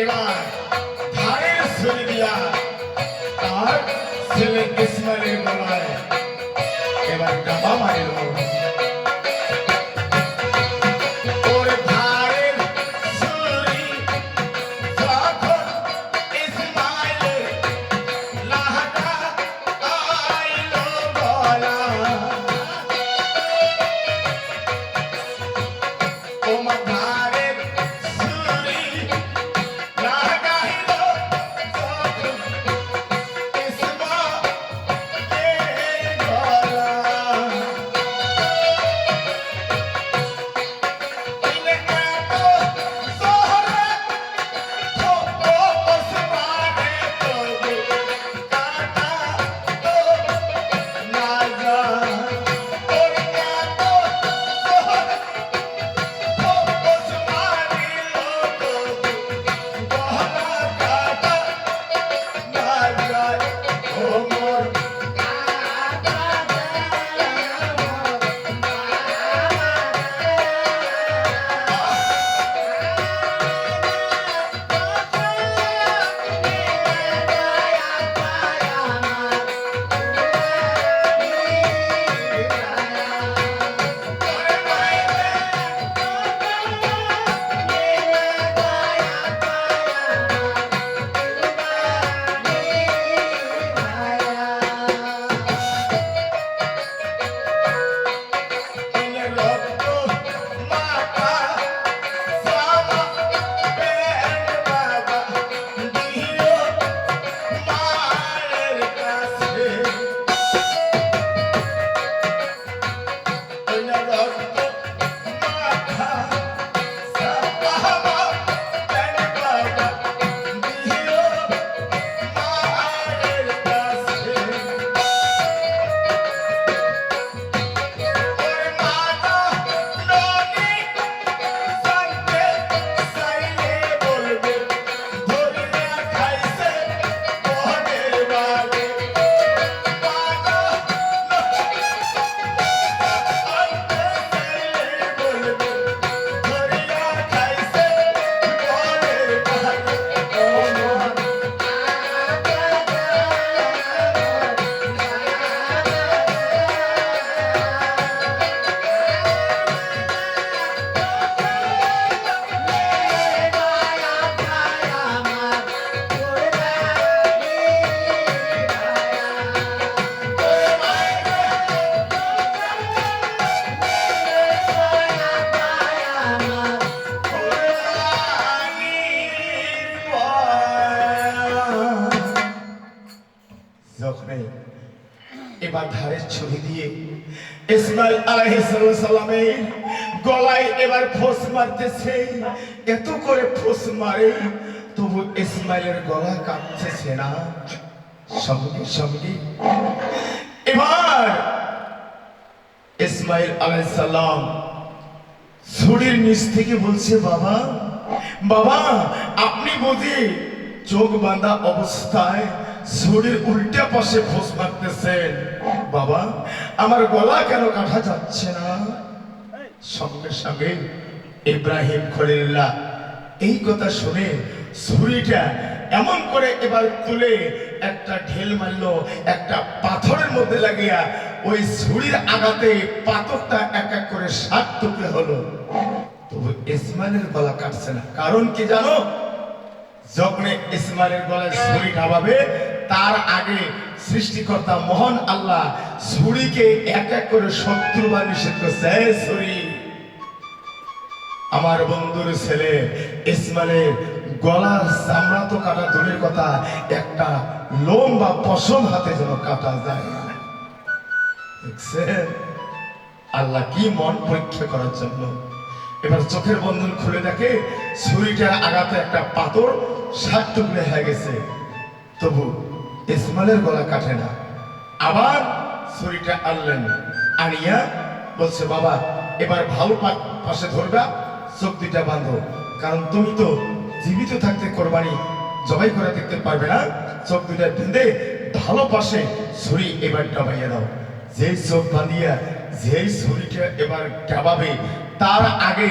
এবার ধারের ছুরি দিয়া তার ছেলে ইসমাইলের গলায় এবার ডাবা মারিল ওর ধারের ছুরি এবার ধারের ছবি দিয়ে ইসমাইল আলাইহিসসালামের গলায় এবার ফোস মারতেছে। এত করে ফোস মারে, তবু ইসমাইলের গলা কাঁপতেছে না। সঙ্গে সঙ্গে এবার ইসমাইল আলাইসাল্লাম ছুরির নিচ থেকে বলছে, বাবা বাবা, আপনি বুঝি চোখ বাঁধা অবস্থায় ছুরির উল্টা পাশে ফোস মারতেছেন বাবা, আমার গলা কেন কাটা যাচ্ছে না? সঙ্গে সঙ্গে ইব্রাহিম খলিল্লাহ এই কথা শুনে ছুরিটা এমন করে এবার তুলে একটা ঢেল মারলো, একটা পাথরের মধ্যে লাগিয়া ওই ছুরির আঘাতে পাথরটা এক এক করে সাত টুকরে হলো। তবু ইসমাইলের গলা কাটছে না। কারণ কি জানো? যখন ইসমাইলের গলায় ছুরি খাবাবে তার আগে সৃষ্টিকর্তা মহান আল্লাহ ছুরিকে এক এক করে শত্রু বা নিষেধ করছে ছুরি। আমার বন্ধুর ছেলে ইসমাইলের গলার চামড়া তো কাটা দূরের কথা একটা লোম বা পশম হাতে যেন কাটা যায় দেখছেন? আল্লাহ কি মন পরীক্ষা করার জন্য। এবার চোখের বন্ধন খুলে দেখে ছুরিটার আঘাতে একটা পাথর ষাট টুকরে হয়ে গেছে। তবু ইসমাইলের গলা কাটে না। আবার ছুরিটা আনলেন। আনিয়া বলছে, বাবা, এবার ভালো পাশে ধরবা চোখ দুইটা বাঁধো। কারণ তুমি তো জীবিত থাকতে কোরবানি জবাই করে দেখতে পারবে না। চোখ দুইটা বেঁধে ভালো পাশে ছুরি এবার ডাবাইয়া দাও। যেই চোখ বাঁধিয়া, যেই ছুরিটা এবার ডাবাবে তার আগে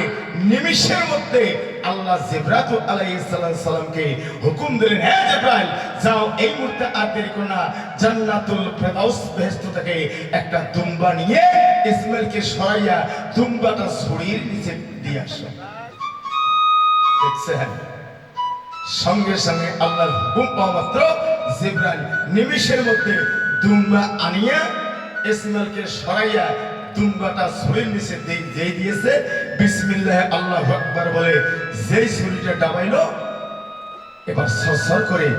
নিমিষের মধ্যে আল্লাহ জিব্রাত আলাইহিস সালামকে হুকুম দিলেন হ্যাঁ জিব্রাইল, যাও, এই মুহূর্তে আর দেরি করো না। জান্নাতুল ফেরদাউস বেহেশত থেকে একটা দুম্বা নিয়ে ইসমাইলকে সরাইয়া দুম্বাটা ছড়ির নিচে দিয়ে আসো। দেখছেন? সঙ্গে সঙ্গে আল্লাহর হুকুম পাওয়া মাত্র জিব্রাইল নিমিষের মধ্যে দুম্বা আনিয়া ইসমাইলকে সরাইয়া দুম্বাটা ছুরির নিচে যেই দিয়েছে। বিসমিল্লাহ, আল্লাহ আকবার বলে যেই ছুরিটা ডাবাইলো, এবার সরসর করে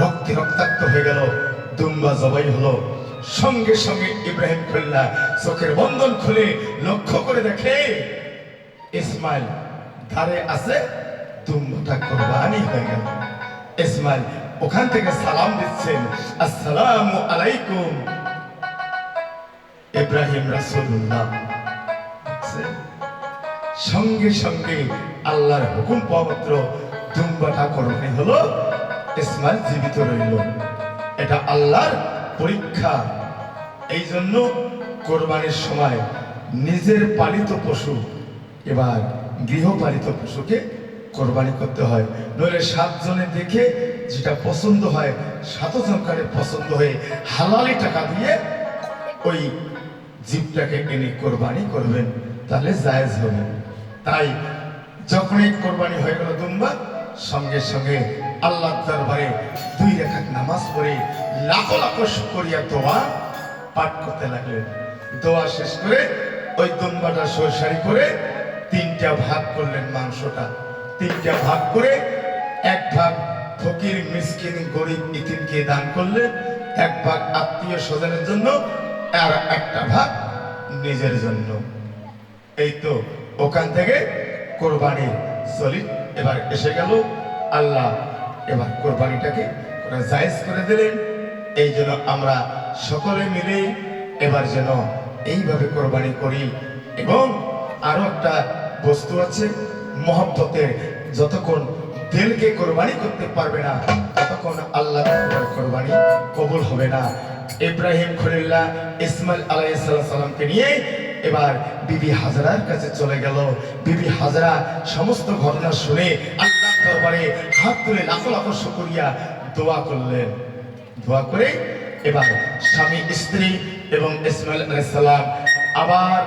রক্তে রক্তাক্ত হয়ে গেল, দুম্বা জবাই হলো। সঙ্গে সঙ্গে ইব্রাহিম খুল্লা চোখের বন্ধন খুলে লক্ষ্য করে দেখে, ইসমাইল ধারে আছে, দুম্বাটা কোরবানি হয়ে গেল। ইসমাইল ওখান থেকে সালাম দিচ্ছেন, আসসালামু আলাইকুম। ইব্রাহিম রাসূলুল্লাহ। দেখছেন? সঙ্গে সঙ্গে আল্লাহর হুকুম পাওয়া মাত্র দুম্বাটা কোরবানি হলো, ইসমাইল জীবিত রইল। এটা আল্লাহর পরীক্ষা। এই জন্য কোরবানির সময় নিজের পালিত পশু, এবার গৃহপালিত পশুকে কোরবানি করতে হয়। নইলে সাতজনে দেখে যেটা পছন্দ হয়, সাতজন কারে পছন্দ হয়ে হালালি টাকা দিয়ে ওই জীবটাকে এনে কোরবানি করবেন, তাহলে জায়েজ হবে। তাই যখনই কোরবানি হয়ে গেল দুম্বা, সঙ্গে সঙ্গে আল্লাহ দরবারে দুই রেখাত নামাজ পড়ে লাখো লাখো শুকরিয়া দোয়া পাঠ করতে লাগলেন। দোয়া শেষ করে ওই দুম্বাটা সরসারি করে তিনটা ভাগ করলেন মাংসটা। তিনটা ভাগ করে এক ভাগ ফকির, মিসকিন, গরিব, ইতিমকে দান করলেন। এক ভাগ আত্মীয় স্বজনের জন্য আর একটা ভাগ নিজের জন্য। এই তো ওখান থেকে কোরবানির সলিড এবার এসে গেল। আল্লাহ এবার কোরবানিটাকে জায়েজ করে দিলেন। এই জন্য আমরা সকলে মিলে এবার যেন এইভাবে কোরবানি করি। এবং আরও একটা বস্তু আছে মহব্বতের যতক্ষণ দিলকে কোরবানি করতে পারবে না, ততক্ষণ আল্লাহ কোরবানি কবুল হবে না। ইব্রাহিম খলিল্লাহ ইসমাইল আলাইহিস সালামকে নিয়ে এবার বিবি হাজরার কাছে চলে গেল। বিবি হাজরা সমস্ত ঘটনা শুনে আল্লাহ দরবারে হাত তুলে লাখো লাখো শুকরিয়া দোয়া করলেন। দোয়া করে এবার স্বামী, স্ত্রী এবং ইসমাইল আলাইহিস সালাম আবার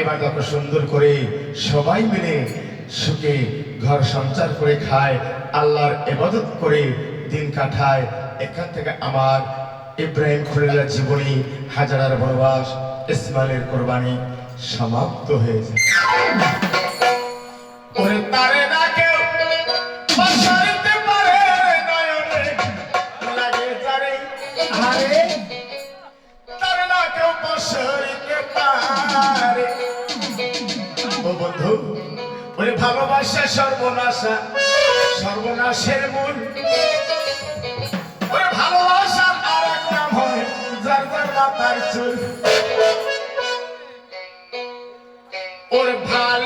এবার কত সুন্দর করে সবাই মিলে সুখে ঘর সঞ্চার করে খায়, আল্লাহর ইবাদত করে দিন কাটায়। এখান থেকে আমার ইব্রাহিম খলিলার জীবনী হাজারার বনবাস ইসমাইলের কোরবানি সমাপ্ত হয়ে ওরে ভালোবাসা সর্বনাশা সর্বনাশের মূল। যার মাথার ওর ভালো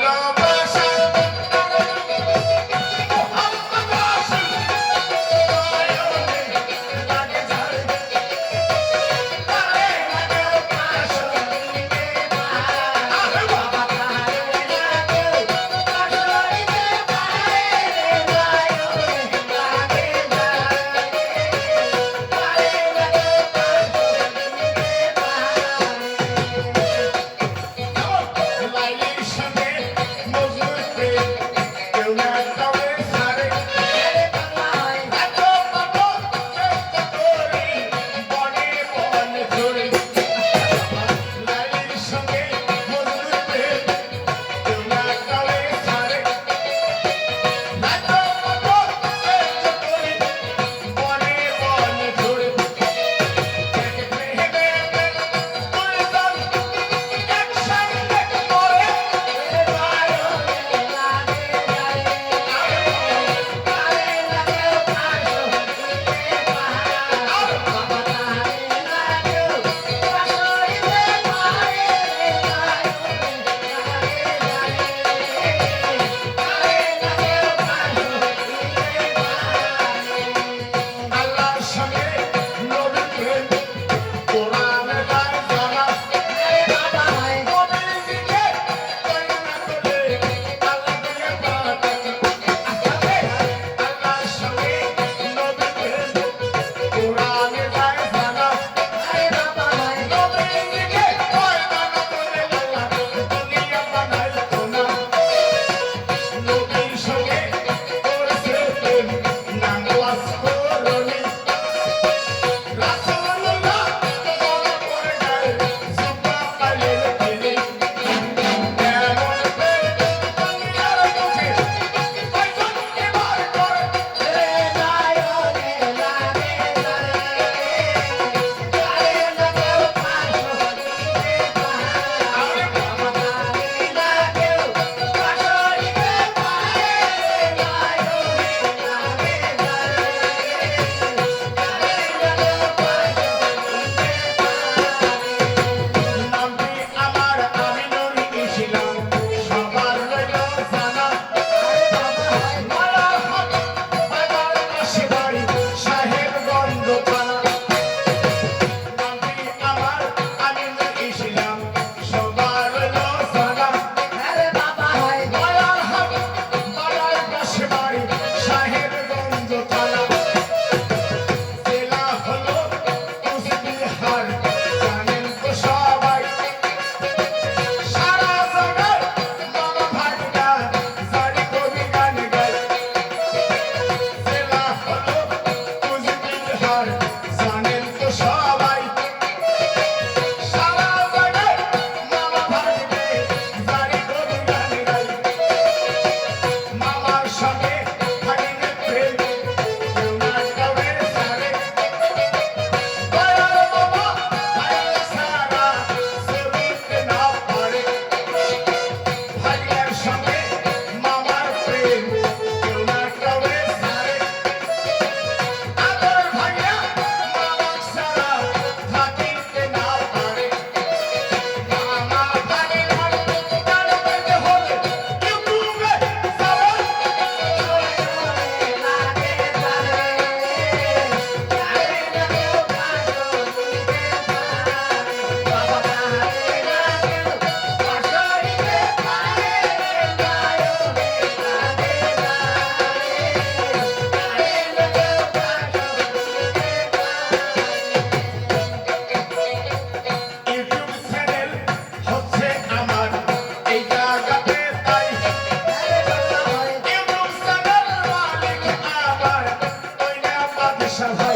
샤바